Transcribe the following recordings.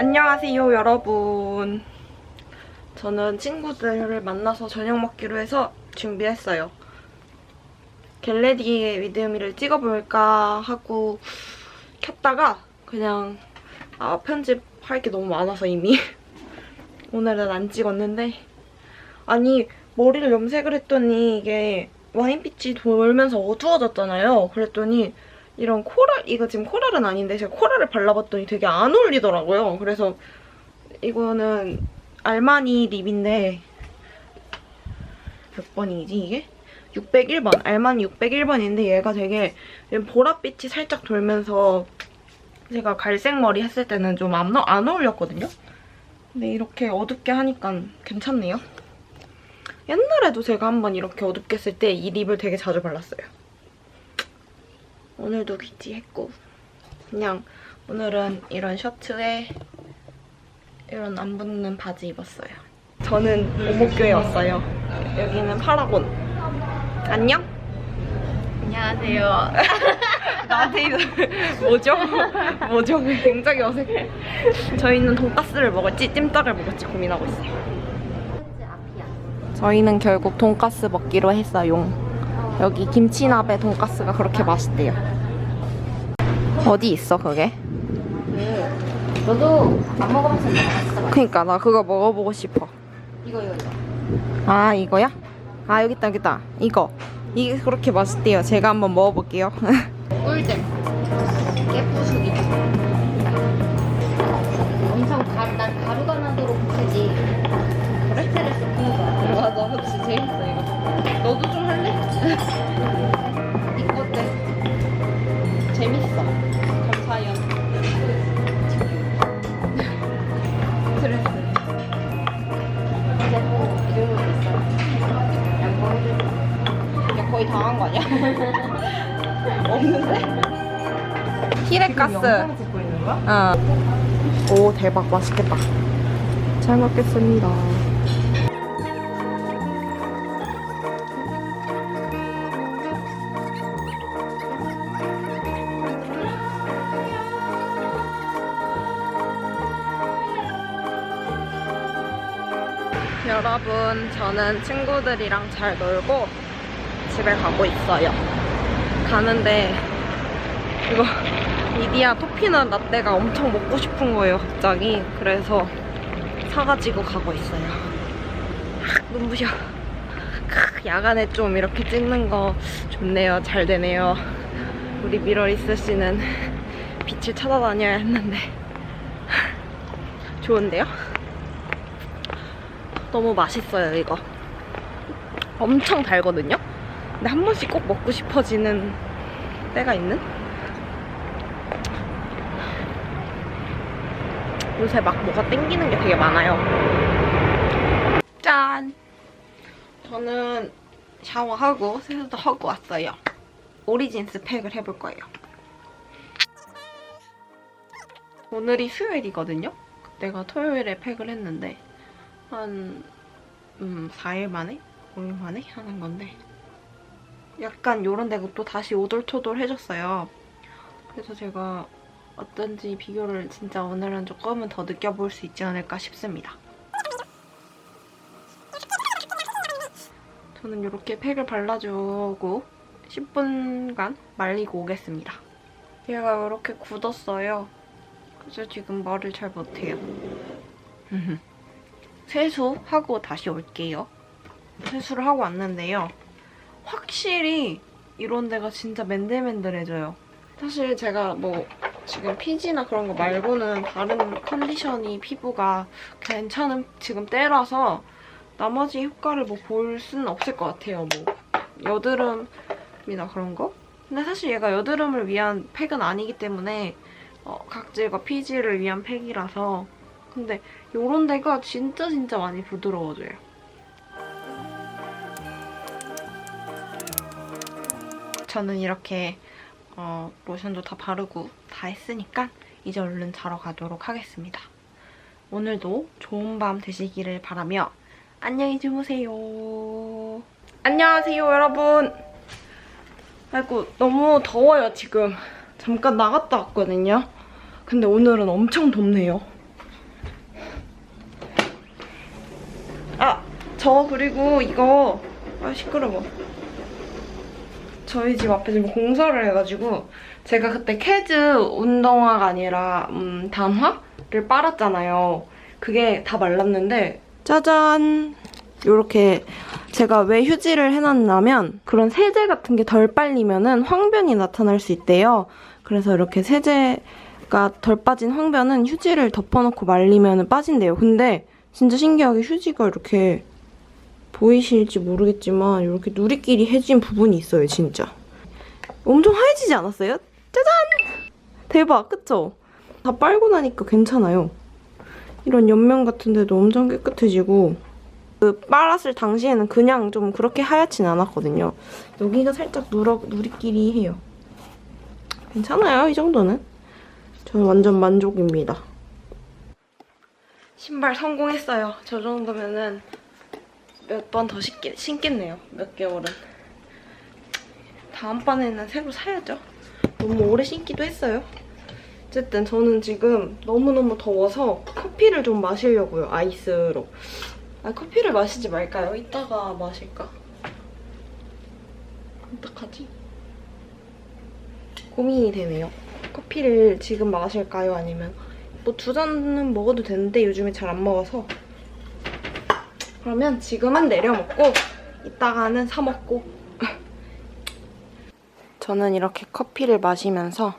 안녕하세요 여러분. 저는 친구들을 만나서 저녁 먹기로 해서 준비했어요. 겟레디의 위드미를 찍어볼까 하고 켰다가 그냥 아 편집할 게 너무 많아서 이미. 오늘은 안 찍었는데. 아니 머리를 염색을 했더니 이게 와인빛이 돌면서 어두워졌잖아요. 그랬더니 이런 코랄, 이거 지금 코랄은 아닌데 제가 코랄을 발라봤더니 되게 안 어울리더라고요. 그래서 이거는 알마니 립인데 몇 번이지 이게? 601번, 알마니 601번인데 얘가 되게 보랏빛이 살짝 돌면서 제가 갈색 머리 했을 때는 좀 안 안 어울렸거든요? 근데 이렇게 어둡게 하니까 괜찮네요. 옛날에도 제가 한번 이렇게 어둡게 했을 때 이 립을 되게 자주 발랐어요. 오늘도 귀티했고 그냥 오늘은 이런 셔츠에 이런 안 붙는 바지 입었어요. 저는 오목교에 왔어요. 여기는 파라곤. 안녕? 안녕하세요. 나한테 이거 뭐죠? 뭐죠? 굉장히 어색해. 저희는 돈가스를 먹을지 찜닭을 먹을지 고민하고 있어요. 저희는 결국 돈가스 먹기로 했어요. 여기 김치나베 돈가스가 그렇게 맛있대요. 어디 있어 그게? 저도 안 먹어봤을 때 먹었어. 그니까 나 그거 먹어보고 싶어. 이거 이거 이거. 아 이거야? 아 여기 있다 여기 있다. 이거. 이게 그렇게 맛있대요. 제가 한번 먹어볼게요. 꿀잼. 깨부수기. 엄청 가루, 난 가루가 나도록 부수지. 그래? 스트레스 푸는 거야. 맞아, 혹시 재밌어 이거. 너도 좀 재밌어. 감사해요. 이제 뭐 있어. 야, 거의 다한거 아니야? 없는데? 히레가스. 어. 오, 대박. 맛있겠다. 잘 먹겠습니다. 여러분, 저는 친구들이랑 잘 놀고 집에 가고 있어요. 가는데 이거 미디아 토피넛 라떼가 엄청 먹고 싶은 거예요, 갑자기. 그래서 사가지고 가고 있어요. 아, 눈부셔. 크, 야간에 좀 이렇게 찍는 거 좋네요. 잘 되네요. 우리 미러리스 씨는 빛을 찾아다녀야 했는데. 좋은데요? 너무 맛있어요, 이거. 엄청 달거든요? 근데 한 번씩 꼭 먹고 싶어지는 때가 있는? 요새 막 뭐가 땡기는 게 되게 많아요. 짠! 저는 샤워하고 세수도 하고 왔어요. 오리진스 팩을 해볼 거예요. 오늘이 수요일이거든요? 그때가 토요일에 팩을 했는데 한 음, 4일 만에? 5일 만에 하는 건데 약간 요런 데가 또 다시 오돌토돌해졌어요. 그래서 제가 어떤지 비교를 진짜 오늘은 조금은 더 느껴볼 수 있지 않을까 싶습니다. 저는 이렇게 팩을 발라주고 10분간 말리고 오겠습니다. 얘가 이렇게 굳었어요. 그래서 지금 말을 잘 못해요. 세수하고 다시 올게요. 세수를 하고 왔는데요. 확실히 이런 데가 진짜 맨들맨들해져요. 사실 제가 뭐 지금 피지나 그런 거 말고는 다른 컨디션이 피부가 괜찮은 지금 때라서 나머지 효과를 뭐 볼 수는 없을 것 같아요. 뭐 여드름이나 그런 거. 근데 사실 얘가 여드름을 위한 팩은 아니기 때문에 어, 각질과 피지를 위한 팩이라서 근데 요런 데가 진짜 진짜 많이 부드러워져요. 저는 이렇게 어, 로션도 다 바르고 다 했으니까 이제 얼른 자러 가도록 하겠습니다. 오늘도 좋은 밤 되시기를 바라며 안녕히 주무세요. 안녕하세요, 여러분. 아이고, 너무 더워요, 지금. 잠깐 나갔다 왔거든요. 근데 오늘은 엄청 덥네요. 저 그리고 이거 아 시끄러워. 저희 집 앞에 지금 공사를 해가지고 제가 그때 캐즈 운동화가 아니라 음, 단화를 빨았잖아요. 그게 다 말랐는데 짜잔 이렇게 제가 왜 휴지를 해놨냐면 그런 세제 같은 게 덜 빨리면은 황변이 나타날 수 있대요. 그래서 이렇게 세제가 덜 빠진 황변은 휴지를 덮어놓고 말리면 빠진대요. 근데 진짜 신기하게 휴지가 이렇게 보이실지 모르겠지만 이렇게 누리끼리 해진 부분이 있어요, 진짜. 엄청 하얘지지 않았어요? 짜잔! 대박, 그쵸? 다 빨고 나니까 괜찮아요. 이런 옆면 같은 데도 엄청 깨끗해지고 그 빨았을 당시에는 그냥 좀 그렇게 하얗진 않았거든요. 여기가 살짝 누러, 누리끼리 해요. 괜찮아요, 이 정도는. 저는 완전 만족입니다. 신발 성공했어요. 저 정도면은 몇 번 더 신겠네요. 몇 개월은. 다음번에는 새로 사야죠. 너무 오래 신기도 했어요. 어쨌든 저는 지금 너무너무 더워서 커피를 좀 마시려고요. 아이스로. 아, 커피를 마시지 말까요? 이따가 마실까? 어떡하지? 고민이 되네요. 커피를 지금 마실까요? 아니면 뭐 두 잔은 먹어도 되는데 요즘에 잘 안 먹어서 그러면 지금은 내려 먹고 이따가는 사 먹고 저는 이렇게 커피를 마시면서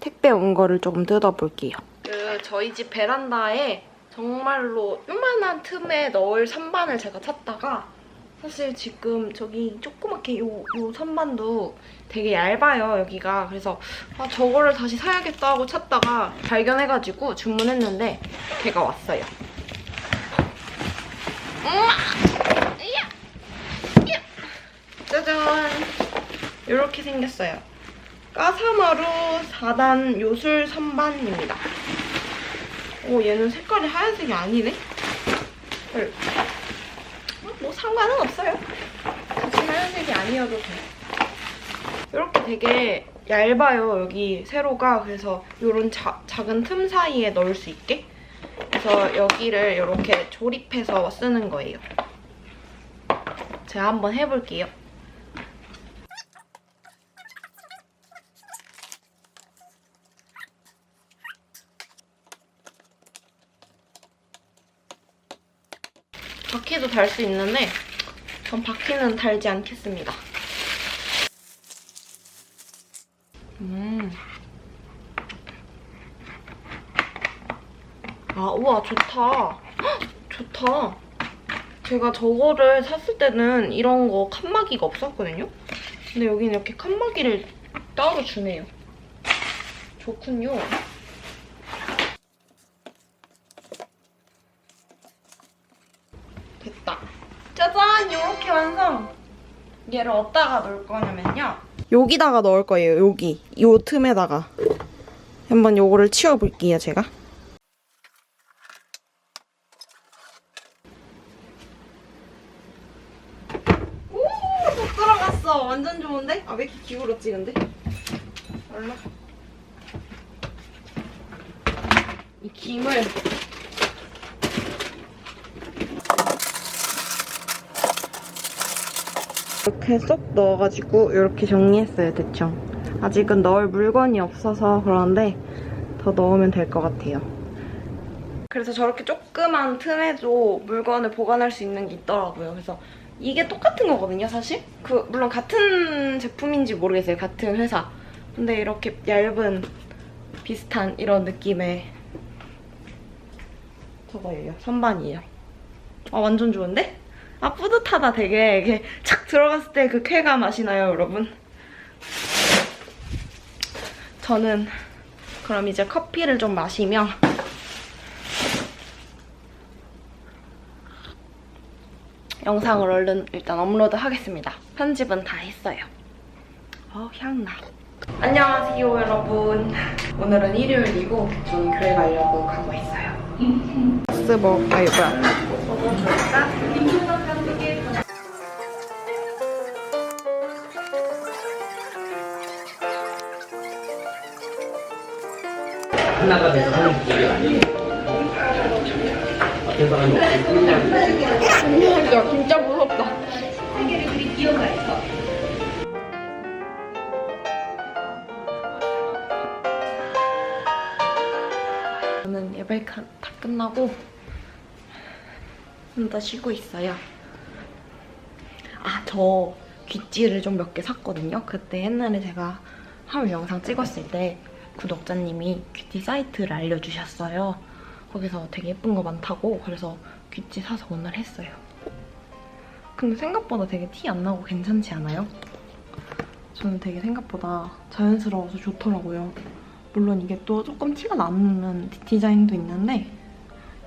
택배 온 거를 조금 뜯어볼게요. 그 저희 집 베란다에 정말로 요만한 틈에 넣을 선반을 제가 찾다가 사실 지금 저기 조그맣게 요, 요 선반도 되게 얇아요, 여기가. 그래서 아, 저거를 다시 사야겠다 하고 찾다가 발견해가지고 주문했는데 걔가 왔어요. 짜잔! 이렇게 생겼어요. 까사마루 4단 요술 선반입니다. 오, 얘는 색깔이 하얀색이 아니네? 헐. 어, 뭐 상관은 없어요. 굳이 하얀색이 아니어도 돼. 이렇게 되게 얇아요, 여기 세로가. 그래서 이런 작은 틈 사이에 넣을 수 있게. 그래서 여기를 이렇게 조립해서 쓰는 거예요. 제가 한번 해볼게요. 바퀴도 달 수 있는데 전 바퀴는 달지 않겠습니다. 음. 아, 우와, 좋다. 헉, 좋다. 제가 저거를 샀을 때는 이런 거 칸막이가 없었거든요? 근데 여기는 이렇게 칸막이를 따로 주네요. 좋군요. 됐다. 짜잔! 이렇게 완성! 얘를 어디다가 넣을 거냐면요. 여기다가 넣을 거예요, 여기. 요 틈에다가. 한번 요거를 치워볼게요, 제가. 오! 못 들어갔어. 완전 좋은데? 아, 기울었지, 근데? 얼마? 이 김을 이렇게 쏙 넣어가지고 이렇게 정리했어요, 대충. 아직은 넣을 물건이 없어서 그러는데 더 넣으면 될 것 같아요. 그래서 저렇게 조그만 틈에도 물건을 보관할 수 있는 게 있더라고요. 그래서 이게 똑같은 거거든요, 사실? 그 물론 같은 제품인지 모르겠어요, 같은 회사. 근데 이렇게 얇은 비슷한 이런 느낌의 저거예요, 선반이에요. 아, 완전 좋은데? 아 뿌듯하다 되게 이게 착 들어갔을 때 그 쾌감 아시나요 여러분? 저는 그럼 이제 커피를 좀 마시며 영상을 얼른 일단 업로드 하겠습니다. 편집은 다 했어요. 어 향나. 안녕하세요 여러분. 오늘은 일요일이고 저는 교회 가려고 가고 있어요. 스먹 아니 뭐야 하나가 돼서 하는 길이 아니에요. 야 진짜 무섭다. 저는 가- 다 끝나고 혼자 쉬고 있어요. 아, 저 귀찌를 좀 몇 개 샀거든요. 그때 옛날에 제가 하울 영상 찍었을 때 구독자님이 귀찌 사이트를 알려주셨어요. 거기서 되게 예쁜 거 많다고 그래서 귀찌 사서 오늘 했어요. 근데 생각보다 되게 티 안 나고 괜찮지 않아요? 저는 되게 생각보다 자연스러워서 좋더라고요. 물론 이게 또 조금 티가 나는 디- 디자인도 있는데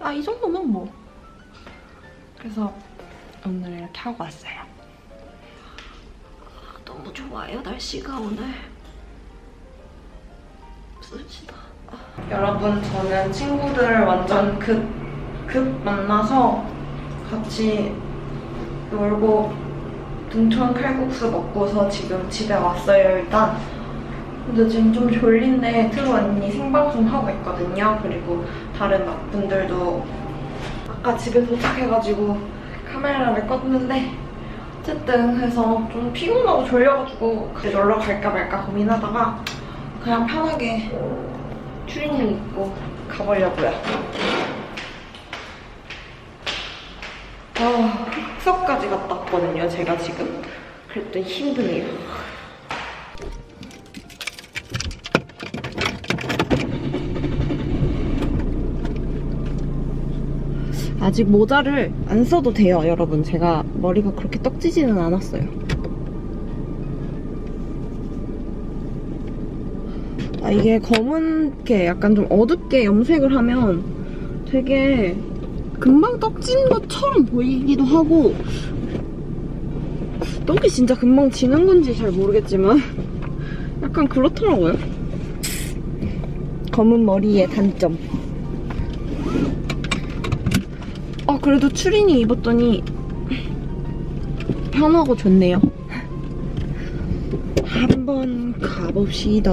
아 이 정도면 뭐 그래서 오늘 이렇게 하고 왔어요. 아, 너무 좋아요 날씨가 오늘 씁시다. 여러분 저는 친구들 완전 급, 급 만나서 같이 놀고 등촌 칼국수 먹고서 지금 집에 왔어요 일단. 근데 지금 좀 졸린데 트루 언니 생방송 하고 있거든요. 그리고 다른 분들도 아까 집에 도착해가지고 카메라를 껐는데 어쨌든 그래서 좀 피곤하고 졸려가지고 그 놀러 갈까 말까 고민하다가 그냥 편하게 추리닝 입고 가보려고요. 아, 흑석까지 갔다 왔거든요, 제가 지금. 그랬더니 힘드네요. 아직 모자를 안 써도 돼요, 여러분. 제가 머리가 그렇게 떡지지는 않았어요. 아, 이게 검은게 약간 좀 어둡게 염색을 하면 되게 금방 떡진 것처럼 보이기도 하고 떡이 진짜 금방 지는 건지 잘 모르겠지만 약간 그렇더라고요. 검은 머리의 단점. 아, 그래도 추리닝 입었더니 편하고 좋네요. 한번 가봅시다.